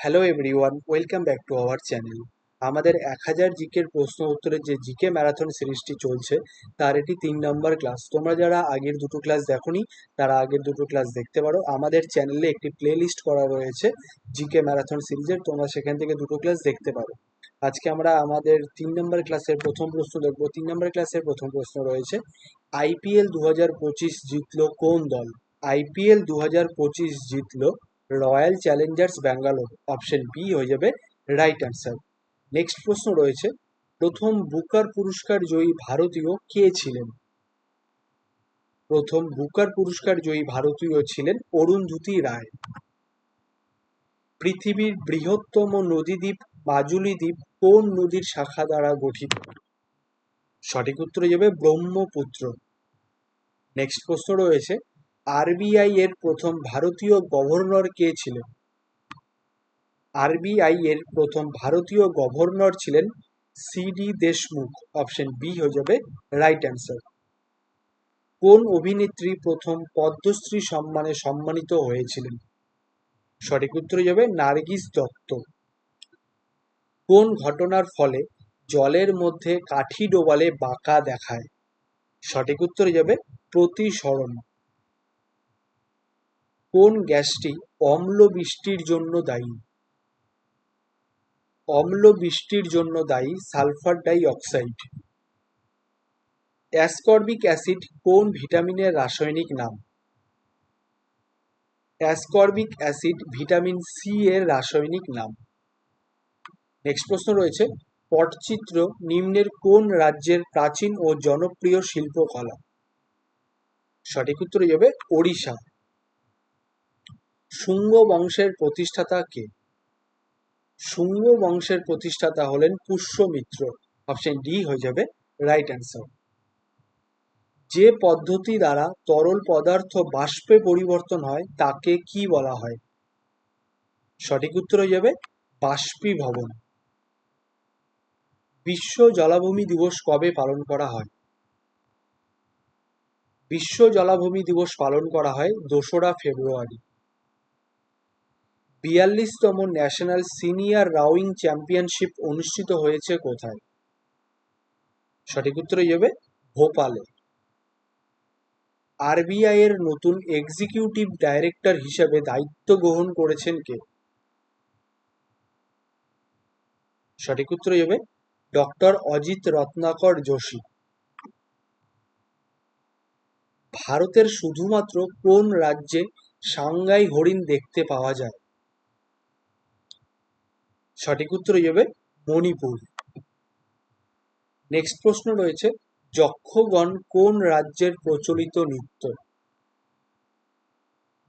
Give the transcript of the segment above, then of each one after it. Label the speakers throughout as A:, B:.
A: Hello everyone welcome back to our channel আমাদের এক হাজার জিকের প্রশ্ন উত্তরের যে জিকে ম্যারাথন সিরিজটি চলছে, তার এটি তিন নম্বর ক্লাস তোমরা যারা আগের দুটো ক্লাস দেখোনি, তারা আগের দুটো ক্লাস দেখতে পারো। আমাদের চ্যানেলে একটি প্লে লিস্ট করা রয়েছে জিকে ম্যারাথন সিরিজের, তোমরা সেখান থেকে দুটো ক্লাস দেখতে পারো। আজকে আমরা আমাদের তিন নম্বর ক্লাসের প্রথম প্রশ্ন দেখব। তিন নম্বর ক্লাসের প্রথম প্রশ্ন রয়েছে আইপিএল দু হাজার পঁচিশ জিতলো কোন দল? আইপিএল দু হাজার পঁচিশ জিতলো Royal Challengers Bangalore option B হয়ে যাবে রাইট অ্যান্সার নেক্সট প্রশ্ন রয়েছে, প্রথম বুকার পুরস্কার জয়ী ভারতীয় কে ছিলেন? প্রথম বুকার পুরস্কার জয়ী ভারতীয় ছিলেন অরুন্ধতী রায়। পৃথিবীর বৃহত্তম নদীদ্বীপ মাজুলি দ্বীপ কোন নদীর শাখা দ্বারা গঠিত? সঠিক উত্তর যাবে ব্রহ্মপুত্র। নেক্সট প্রশ্ন রয়েছে আরবিআই এর প্রথম ভারতীয় গভর্নর কে ছিলেন? আরবিআই এর প্রথম ভারতীয় গভর্নর ছিলেন সিডি দেশমুখ, অপশন বি হয়ে যাবে রাইট অ্যান্সার কোন অভিনেত্রী প্রথম পদ্মশ্রী সম্মানে সম্মানিত হয়েছিলেন? সঠিক উত্তর যাবে নার্গিস দত্ত। কোন ঘটনার ফলে জলের মধ্যে কাঠি ডোবালে বাঁকা দেখায়? সঠিক উত্তর যাবে প্রতিসরণ। কোন গ্যাসটি অম্ল বৃষ্টির জন্য দায়ী? অম্ল বৃষ্টির জন্য দায়ী sulphur dioxide ascorbic acid কোন ভিটামিনের রাসায়নিক নাম? অ্যাসকর্বিক অ্যাসিড ভিটামিন সি এর রাসায়নিক নাম। নেক্সট প্রশ্ন রয়েছে, পটচিত্র নিম্নের কোন রাজ্যের প্রাচীন ও জনপ্রিয় শিল্পকলা? সঠিক উত্তর যাবে ওড়িশা। শুঙ্গ বংশের প্রতিষ্ঠাতা কে? শুঙ্গ বংশের প্রতিষ্ঠাতা হলেন পুষ্যমিত্র। অপশন ডি হয়ে যাবে রাইট অ্যান্সার যে পদ্ধতি দ্বারা তরল পদার্থ বাষ্পে পরিবর্তন হয়, তাকে কি বলা হয়? সঠিক উত্তর হয়ে যাবে বাষ্পীভবন। বিশ্ব জলাভূমি দিবস কবে পালন করা হয়? বিশ্ব জলাভূমি দিবস পালন করা হয় দোসরা ফেব্রুয়ারি। বিয়াল্লিশতম ন্যাশনাল সিনিয়র রাউইং চ্যাম্পিয়নশিপ অনুষ্ঠিত হয়েছে কোথায়? সঠিক উত্তর যাবে ভোপালে। আরবিআই এর নতুন এক্সিকিউটিভ ডাইরেক্টর হিসেবে দায়িত্ব গ্রহণ করেছেন কে? সঠিক উত্তর যাবে ডক্টর অজিত রত্নাকর যোশী। ভারতের শুধুমাত্র কোন রাজ্যে সাংগাই হরিণ দেখতে পাওয়া যায়? সঠিক উত্তর হয়ে যাবে মণিপুর। নেক্সট প্রশ্ন রয়েছে, যক্ষগণ কোন রাজ্যের প্রচলিত নৃত্য?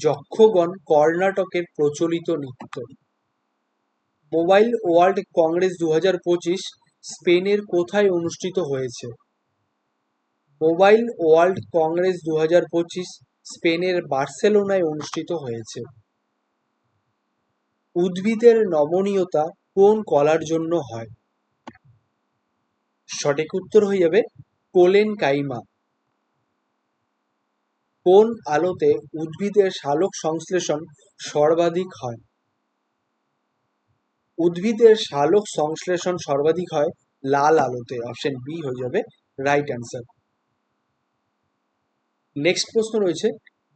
A: যক্ষগণ কর্ণাটকের প্রচলিত নৃত্য। মোবাইল ওয়ার্ল্ড কংগ্রেস দু হাজার পঁচিশ স্পেনের কোথায় অনুষ্ঠিত হয়েছে? মোবাইল ওয়ার্ল্ড কংগ্রেস দু হাজার পঁচিশ স্পেনের বার্সেলোনায় অনুষ্ঠিত হয়েছে। উদ্ভিদের নমনীয়তা কোন কলার জন্য হয়? সঠিক উত্তর হয়ে যাবে কোলেন কাইমা কোন আলোতে উদ্ভিদের সালোক সংশ্লেষণ সর্বাধিক হয়? উদ্ভিদের সালোক সংশ্লেষণ সর্বাধিক হয় লাল আলোতে অপশন বি হয়ে যাবে রাইট অ্যান্সার নেক্সট প্রশ্ন রয়েছে,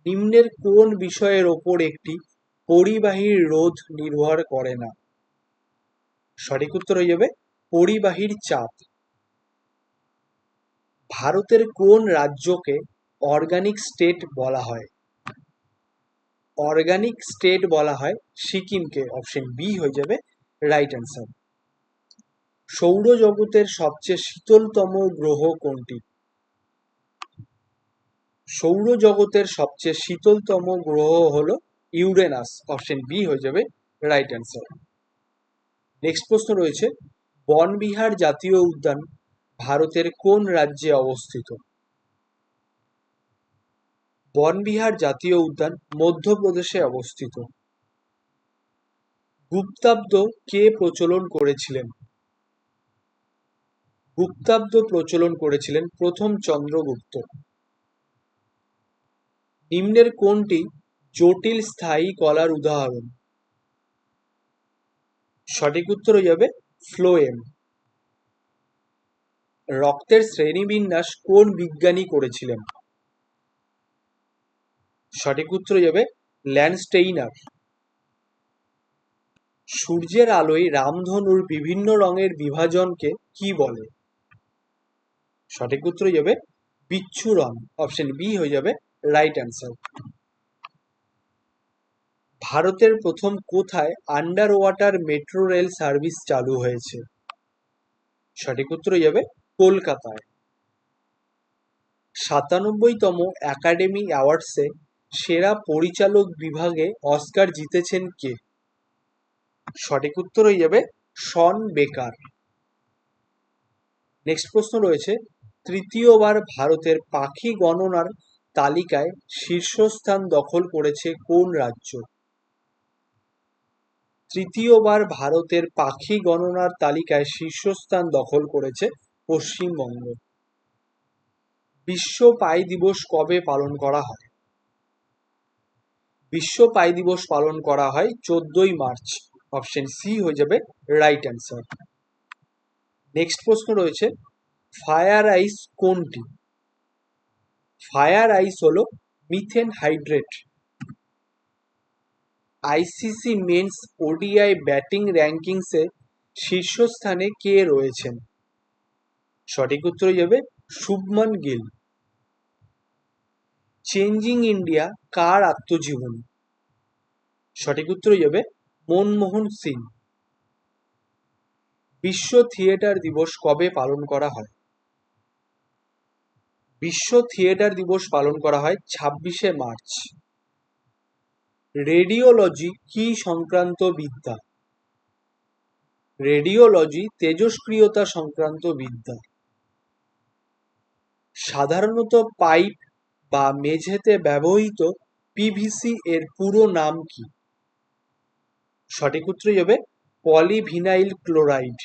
A: নিম্নের কোন বিষয়ের ওপর একটি পরিবাহীর রোধ নির্ভর করে না। সঠিক উত্তর হয়ে যাবে, পরিবাহীর চাপ। ভারতের কোন রাজ্যকে অর্গানিক স্টেট বলা হয়? অর্গানিক স্টেট বলা হয় সিকিমকে অপশন বি হয়ে যাবে রাইট অ্যান্সার সৌরজগতের সবচেয়ে শীতলতম গ্রহ কোনটি? সৌরজগতের সবচেয়ে শীতলতম গ্রহ হলো ইউরেনাস, অপশন বি হয়ে যাবে রাইট অ্যান্সার নেক্সট প্রশ্ন রয়েছে, বনবিহার জাতীয় উদ্যান ভারতের কোন রাজ্যে অবস্থিত? বনবিহার জাতীয় উদ্যান মধ্যপ্রদেশে অবস্থিত। গুপ্তাব্দ কে প্রচলন করেছিলেন? গুপ্তাব্দ প্রচলন করেছিলেন প্রথম চন্দ্রগুপ্ত। নিম্নের কোনটি জটিল স্থায়ী কলার উদাহরণ। সঠিক উত্তর হয়ে যাবে ফ্লোয়েম। রক্তের শ্রেণীবিন্যাস কোন বিজ্ঞানী করেছিলেন? সঠিক উত্তর হয়ে যাবে ল্যান্ডস্টেইনার সূর্যের আলোয় রামধনুর বিভিন্ন রঙের বিভাজনকে কি বলে? সঠিক উত্তর হয়ে যাবে বিচ্ছুরণ, অপশন বি হয়ে যাবে রাইট অ্যান্সার। ভারতের প্রথম কোথায় underwater metro rail service চালু হয়েছে? সঠিক উত্তর হয়ে যাবে কলকাতায়। সাতানব্বইতম একাডেমি অ্যাওয়ার্ডসে সেরা পরিচালক বিভাগে অস্কার জিতেছেন কে? সঠিক উত্তর হয়ে যাবে শন বেকার। নেক্সট প্রশ্ন রয়েছে, তৃতীয়বার ভারতের পাখি গণনার তালিকায় শীর্ষস্থান দখল করেছে কোন রাজ্য? তৃতীয়বার ভারতের পাখি গণনার তালিকায় শীর্ষস্থান দখল করেছে পশ্চিমবঙ্গ। বিশ্ব পাই দিবস কবে পালন করা হয়? বিশ্ব পাই দিবস পালন করা হয় চোদ্দই মার্চ। অপশন সি হয়ে যাবে রাইট অ্যান্সার নেক্সট প্রশ্ন রয়েছে ফায়ার আইস কোনটি? ফায়ার আইস হলো methane hydrate ICC men's ODI batting র্যাঙ্কিংসে শীর্ষস্থানে কে রয়েছেন? সঠিক উত্তর যাবে শুভমন গিল। চেঞ্জিং ইন্ডিয়া কার আত্মজীবনী? সঠিক উত্তর যাবে মনমোহন সিং। বিশ্ব থিয়েটার দিবস কবে পালন করা হয়? বিশ্ব থিয়েটার দিবস পালন করা হয় ছাব্বিশে মার্চ। রেডিওলজি কি সংক্রান্ত বিদ্যা? রেডিওলজি তেজস্ক্রিয়তা সংক্রান্ত বিদ্যা। সাধারণত পাইপ বা মেঝেতে ব্যবহৃত পিভিসি এর পুরো নাম কি? সঠিক উত্তর হবে পলিভিনাইল ক্লোরাইড।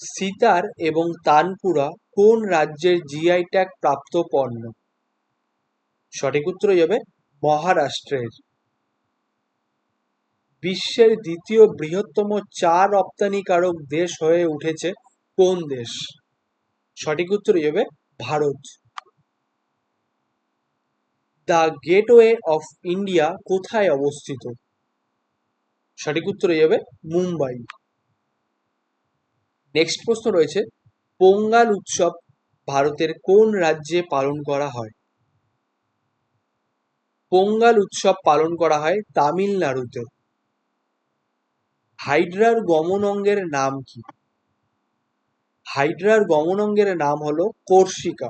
A: সিতার এবং তানপুরা কোন রাজ্যের জিআই ট্যাগ প্রাপ্ত পণ্য? সঠিক উত্তর হবে মহারাষ্ট্রের। বিশ্বের দ্বিতীয় বৃহত্তম চা রপ্তানিকারক দেশ হয়ে উঠেছে কোন দেশ? সঠিক উত্তর হবে Bharat. The Gateway of India কোথায় অবস্থিত? সঠিক উত্তর যাবে মুম্বাই। নেক্সট প্রশ্ন রয়েছে, পোঙ্গাল উৎসব ভারতের কোন রাজ্যে পালন করা হয়? পোঙ্গাল উৎসব পালন করা হয় তামিলনাড়ুতে। হাইড্রার গমন অঙ্গের নাম কি? হাইড্রার গমন অঙ্গের নাম হলো কোর্সিকা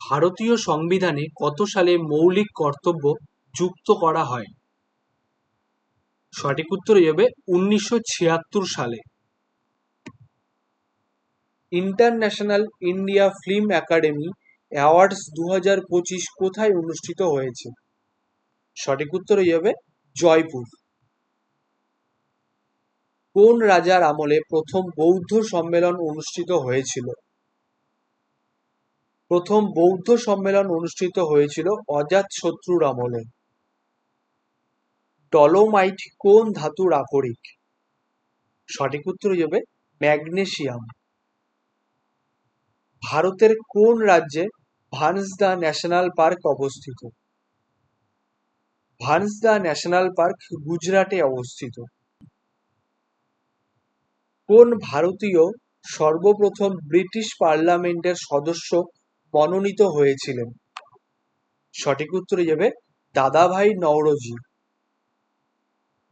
A: ভারতীয় সংবিধানে কত সালে মৌলিক কর্তব্য যুক্ত করা হয়? সঠিক উত্তর হবে উনিশশো সালে। International India Film Academy Awards দু হাজার পঁচিশ কোথায় অনুষ্ঠিত হয়েছে? সঠিক উত্তর হয়ে যাবে জয়পুর। কোন রাজার আমলে প্রথম বৌদ্ধ সম্মেলন অনুষ্ঠিত হয়েছিল? প্রথম বৌদ্ধ সম্মেলন অনুষ্ঠিত হয়েছিল অজাত শত্রুর আমলে। ডলোমাইট কোন ধাতুর আকরিক? সঠিক উত্তর হয়ে যাবে ম্যাগনেসিয়াম। ভারতের কোন রাজ্যে ভানসদা ন্যাশনাল পার্ক অবস্থিত। ভানসদা ন্যাশনাল পার্ক গুজরাটে অবস্থিত। কোন ভারতীয় সর্বপ্রথম ব্রিটিশ পার্লামেন্টের সদস্য মনোনীত হয়েছিলেন? সঠিক উত্তরে যাবে দাদাভাই নওরোজি।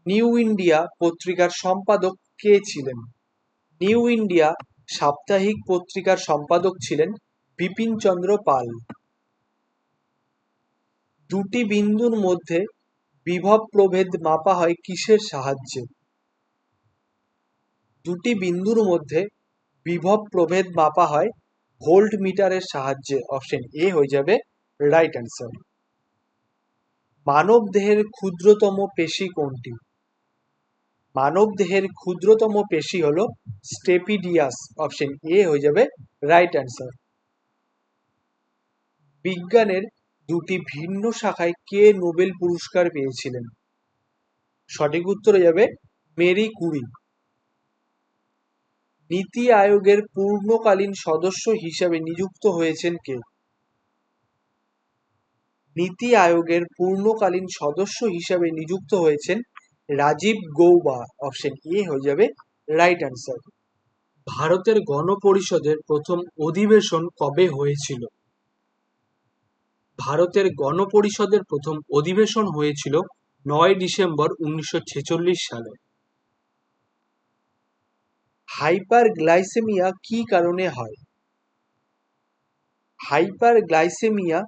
A: নিউ ইন্ডিয়া পত্রিকার সম্পাদক কে ছিলেন? নিউ ইন্ডিয়া সাপ্তাহিক পত্রিকার সম্পাদক ছিলেন বিপিন চন্দ্র পাল। দুটি বিন্দুর মধ্যে বিভব প্রভেদ মাপা হয় কিসের সাহায্যে? দুটি বিন্দুর মধ্যে বিভব প্রভেদ মাপা হয় ভোল্ট মিটারের সাহায্যে। অপশন এ হয়ে যাবে রাইট অ্যান্সার মানব দেহের ক্ষুদ্রতম পেশি কোনটি? মানব দেহের ক্ষুদ্রতম পেশি হলো স্টেপিডিয়াস। অপশন এ হয়ে যাবে রাইট অ্যান্সার বিজ্ঞানের দুটি ভিন্ন শাখায় কে নোবেল পুরস্কার পেয়েছিলেন? সঠিক উত্তর হয়ে যাবে মেরি কুরি। নীতি আয়োগের পূর্ণকালীন সদস্য হিসাবে নিযুক্ত হয়েছেন কে? নীতি আয়োগের পূর্ণকালীন সদস্য হিসাবে নিযুক্ত হয়েছেন রাজীব গৌবা। অপশন এ হয়ে যাবে রাইট অ্যান্সার ভারতের গণপরিষদের প্রথম অধিবেশন কবে হয়েছিল? ভারতের গণপরিষদের প্রথম অধিবেশন হয়েছিল নয় ডিসেম্বর উনিশশো ছেচল্লিশ সালে। হাইপার গ্লাইসেমিয়া কি কারণে হয়? হাইপার গ্লাইসেমিয়া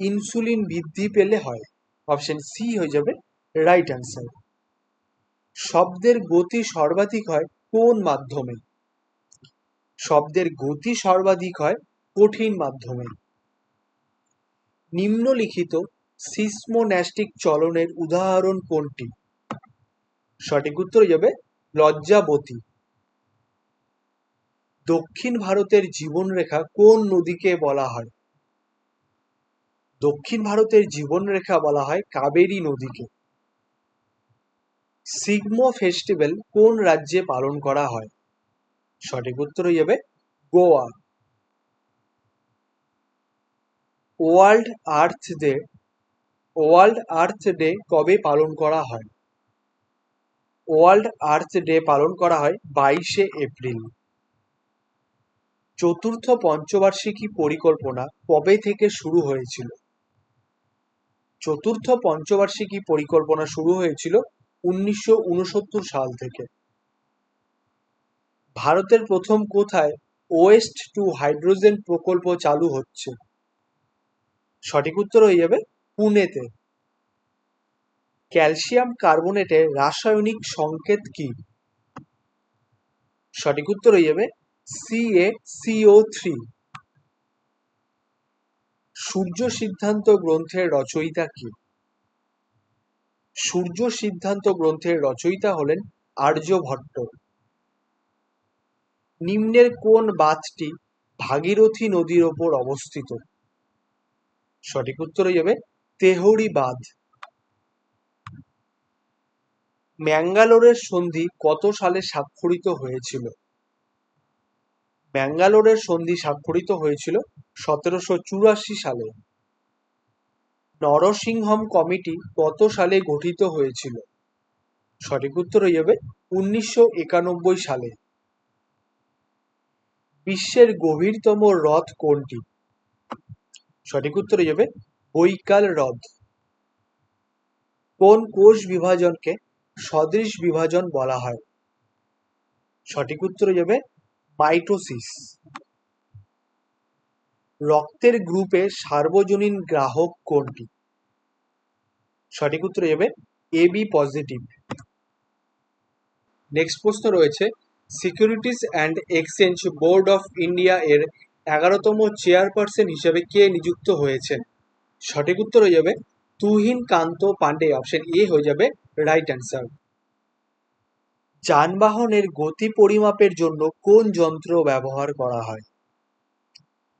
A: ইনসুলিন বৃদ্ধি পেলে হয়। অপশন সি হয়ে যাবে রাইট অ্যান্সার। শব্দের গতি সর্বাধিক হয় কোন মাধ্যমে? শব্দের গতি সর্বাধিক হয় কঠিন মাধ্যমে। নিম্নলিখিত সিসমোন্যাস্টিক চলনের উদাহরণ কোনটি? সঠিক উত্তর যাবে লজ্জাবতী। দক্ষিণ ভারতের জীবনরেখা কোন নদীকে বলা হয়? দক্ষিণ ভারতের জীবনরেখা বলা হয় কাবেরী নদীকে। সিগমো ফেস্টিভ্যাল কোন রাজ্যে পালন করা হয়? সঠিক উত্তর হয়ে যাবে Goa. World earth day, world earth day কবে পালন করা হয়? ওয়ার্ল্ড আর্থ ডে পালন করা হয় বাইশে এপ্রিল। চতুর্থ পঞ্চবার্ষিকী পরিকল্পনা কবে থেকে শুরু হয়েছিল? চতুর্থ পঞ্চবার্ষিকী পরিকল্পনা শুরু হয়েছিল উনিশশো উনসত্তর সাল থেকে। ভারতের প্রথম কোথায় ওয়েস্ট টু হাইড্রোজেন প্রকল্প চালু হচ্ছে? সঠিক উত্তর হয়ে যাবে পুনেতে। ক্যালসিয়াম কার্বনেটের রাসায়নিক সংকেত কি? সঠিক উত্তর হয়ে যাবে সিও থ্রি সূর্য সিদ্ধান্ত গ্রন্থের রচয়িতা কি? সূর্য সিদ্ধান্ত গ্রন্থের রচয়িতা হলেন আর্যভট্ট নিম্নের কোন বাঁধটি ভাগীরথী নদীর ওপর অবস্থিত? সঠিক উত্তর হয়ে যাবে তেহরি বাঁধ ম্যাঙ্গালোরের সন্ধি কত সালে স্বাক্ষরিত হয়েছিল? ম্যাঙ্গালোরের সন্ধি স্বাক্ষরিত হয়েছিল সতেরোশো চুরাশি সালে। নরসিংহম কমিটি কত সালে গঠিত হয়েছিল? সঠিক উত্তর হয়ে যাবে উনিশশো একানব্বই সালে। বিশ্বের গভীরতম হ্রদ কোনটি? সঠিক উত্তর হয়ে যাবে বৈকাল হ্রদ কোন কোষ বিভাজনকে সদৃশ বিভাজন বলা হয়? সঠিক উত্তর হয়ে যাবে মাইটোসিস। রক্তের গ্রুপে সার্বজনীন গ্রাহক কোনটি? সঠিক উত্তর যাবে এ বি পজিটিভ। নেক্সট প্রশ্ন রয়েছে, Securities and Exchange Board of India এর এগারোতম চেয়ারপারসন হিসেবে কে নিযুক্ত হয়েছেন সঠিক উত্তর হয়ে যাবে তুহিন কান্ত পান্ডে অপশন এ হয়ে যাবে রাইট অ্যান্সার। যানবাহনের গতি পরিমাপের জন্য কোন যন্ত্র ব্যবহার করা হয়?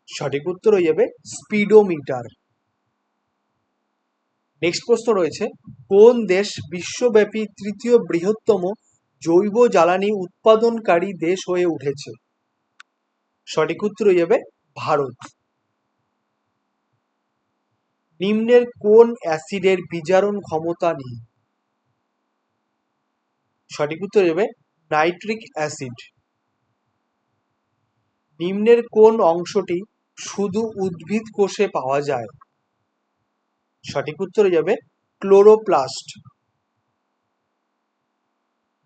A: সঠিক উত্তর হয়ে যাবে স্পিডোমিটার। নেক্সট প্রশ্ন রয়েছে, কোন দেশ বিশ্বব্যাপী তৃতীয় বৃহত্তম জৈব জ্বালানি উৎপাদনকারী দেশ হয়ে উঠেছে? সঠিক উত্তর হয়ে যাবে ভারত। নিম্নের কোন অ্যাসিডের বিজারণ ক্ষমতা নেই? সঠিক উত্তর যাবে নাইট্রিক অ্যাসিড। নিম্নের কোন অংশটি শুধু উদ্ভিদ কোষে পাওয়া যায়? সঠিক উত্তর যাবে ক্লোরোপ্লাস্ট।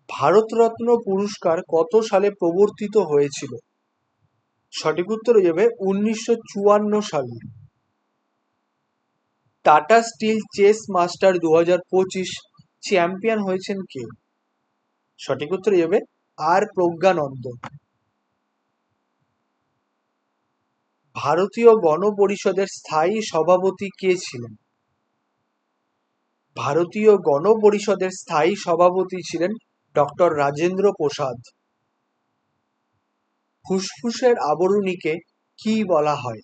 A: ভারতরত্ন পুরস্কার কত সালে প্রবর্তিত হয়েছিল? সঠিক উত্তর হয়ে যাবে উনিশশো চুয়ান্ন সালে। টাটা স্টিল চেস মাস্টার দু হাজার পঁচিশ চ্যাম্পিয়ন হয়েছেন কে? সঠিক উত্তর হয়ে যাবে আর প্রজ্ঞানন্দ। ভারতীয় গণপরিষদের স্থায়ী সভাপতি কে ছিলেন? ভারতীয় গণপরিষদের স্থায়ী সভাপতি ছিলেন ডক্টর রাজেন্দ্র প্রসাদ। ফুসফুসের আবরণীকে কি বলা হয়?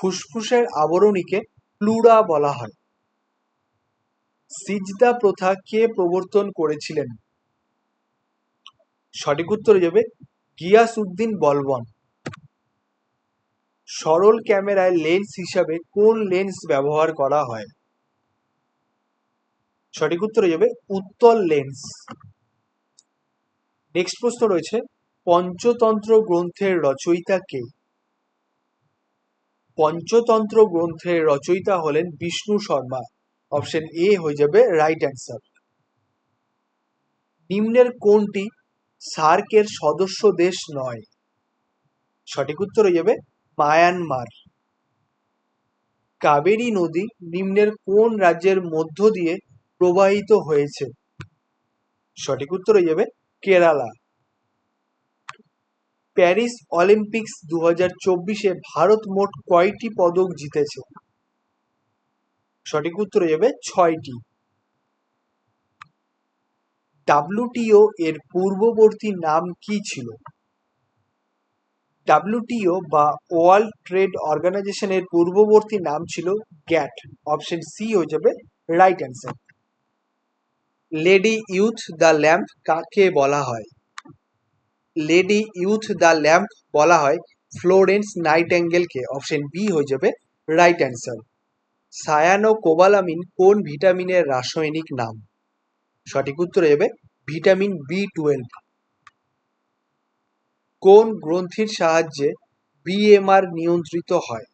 A: ফুসফুসের আবরণীকে প্লুরা বলা হয়। সিজদা প্রথা কে প্রবর্তন করেছিলেন? সঠিক উত্তর হয়ে গিয়াস উদ্দিন বলবন। সরল ক্যামেরায় লেন্স হিসাবে কোন লেন্স ব্যবহার করা হয়? সঠিক উত্তর যাবে উত্তল লেন্স। নেক্সট প্রশ্ন রয়েছে পঞ্চতন্ত্র গ্রন্থের রচয়িতা কে পঞ্চতন্ত্র গ্রন্থের রচয়িতা হলেন বিষ্ণু শর্মা। অপশন এ হয়ে যাবে রাইট অ্যান্সার। নিম্নের কোনটি সার্কের সদস্য দেশ নয়? সঠিক উত্তর হয়ে যাবে মায়ানমার। কাবেরী নদী নিম্নের কোন রাজ্যের মধ্য দিয়ে প্রবাহিত হয়েছে? সঠিক উত্তর হয়ে যাবে কেরালা। প্যারিস অলিম্পিক্স দু হাজার চব্বিশে ভারত মোট কয়টি পদক জিতেছে? সঠিক উত্তর যাবে ছয়টি। ডাব্লুটিও এর পূর্ববর্তী নাম কি ছিল? ডাব্লুটিও বা ওয়ার্ল্ড ট্রেড অর্গানাইজেশনের পূর্ববর্তী নাম ছিল গ্যাট। অপশন সি হয়ে যাবে right answer. Lady with the lamp কাকে বলা হয়? লেডি ইউথ দ্য ল্যাম্প বলা হয়। ফ্লোরেন্স নাইটেঙ্গেলকে অপশন বি হয়ে যাবে রাইট অ্যান্সার সায়ানো কোবালামিন কোন ভিটামিনের রাসায়নিক নাম? সঠিক উত্তর যাবে ভিটামিন বি টুয়েলভ কোন গ্রন্থির সাহায্যে বিএমআর নিয়ন্ত্রিত হয়?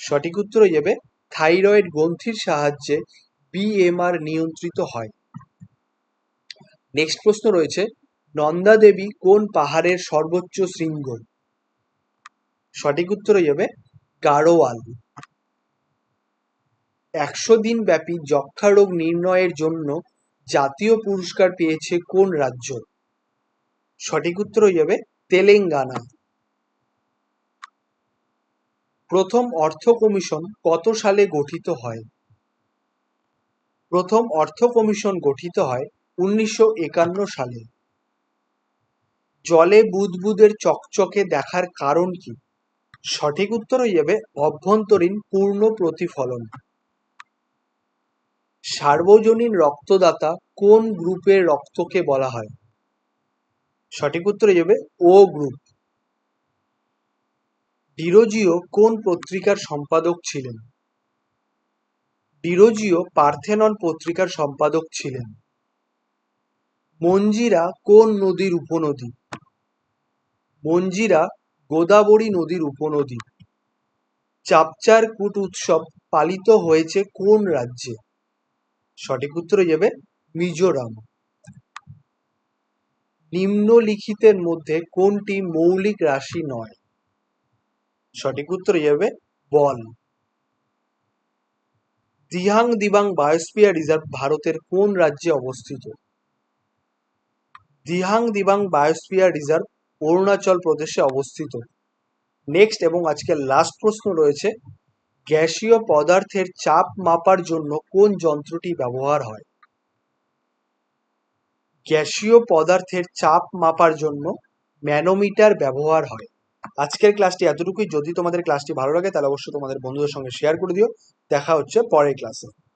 A: সঠিক উত্তর হয়ে যাবে থাইরয়েড গ্রন্থির সাহায্যে বিএমআর নিয়ন্ত্রিত হয়। নেক্সট প্রশ্ন রয়েছে নন্দা দেবী কোন পাহাড়ের সর্বোচ্চ শৃঙ্গ? সঠিক উত্তর হয়ে যাবে গাড়োয়াল একশো দিন ব্যাপী যক্ষা রোগ নির্ণয়ের জন্য জাতীয় পুরস্কার পেয়েছে কোন রাজ্য? সঠিক উত্তর হয়ে যাবে তেলেঙ্গানা। প্রথম অর্থ কমিশন কত সালে গঠিত হয়? প্রথম অর্থ কমিশন গঠিত হয় উনিশশো একান্ন সালে। জলে বুদবুদের চকচকে দেখার কারণ কি? সঠিক উত্তর হয়ে যাবে অভ্যন্তরীণ পূর্ণ প্রতিফলন। সার্বজনীন রক্তদাতা কোন গ্রুপের রক্তকে বলা হয়? সঠিক উত্তর হয়ে যাবে ও গ্রুপ। ডিরোজিও কোন পত্রিকার সম্পাদক ছিলেন? ডিরোজিও পার্থেনন পত্রিকার সম্পাদক ছিলেন। মঞ্জিরা কোন নদীর উপনদী? মঞ্জিরা গোদাবরী নদীর উপনদী। চাপচার কুট উৎসব পালিত হয়েছে কোন রাজ্যে? সঠিক উত্তর যাবে মিজোরাম। নিম্নলিখিতের মধ্যে কোনটি মৌলিক রাশি নয়? সঠিক উত্তর যাবে বল। দিহাং দিবাং বায়োস্পিয়ার রিজার্ভ ভারতের কোন রাজ্যে অবস্থিত? দিহাং দিবাং বায়োস্পিয়ার রিজার্ভ অরুণাচল প্রদেশে অবস্থিত। নেক্সট এবং আজকের লাস্ট প্রশ্ন রয়েছে, গ্যাসীয় পদার্থের চাপ মাপার জন্য কোন যন্ত্রটি ব্যবহার হয়? গ্যাসীয় পদার্থের চাপ মাপার জন্য ম্যানোমিটার ব্যবহার হয়। আজকের ক্লাসটি এতটুকুই। যদি তোমাদের ক্লাসটি ভালো লাগে, তাহলে অবশ্যই তোমাদের বন্ধুদের সঙ্গে শেয়ার করে দিও। দেখা হচ্ছে পরের ক্লাসে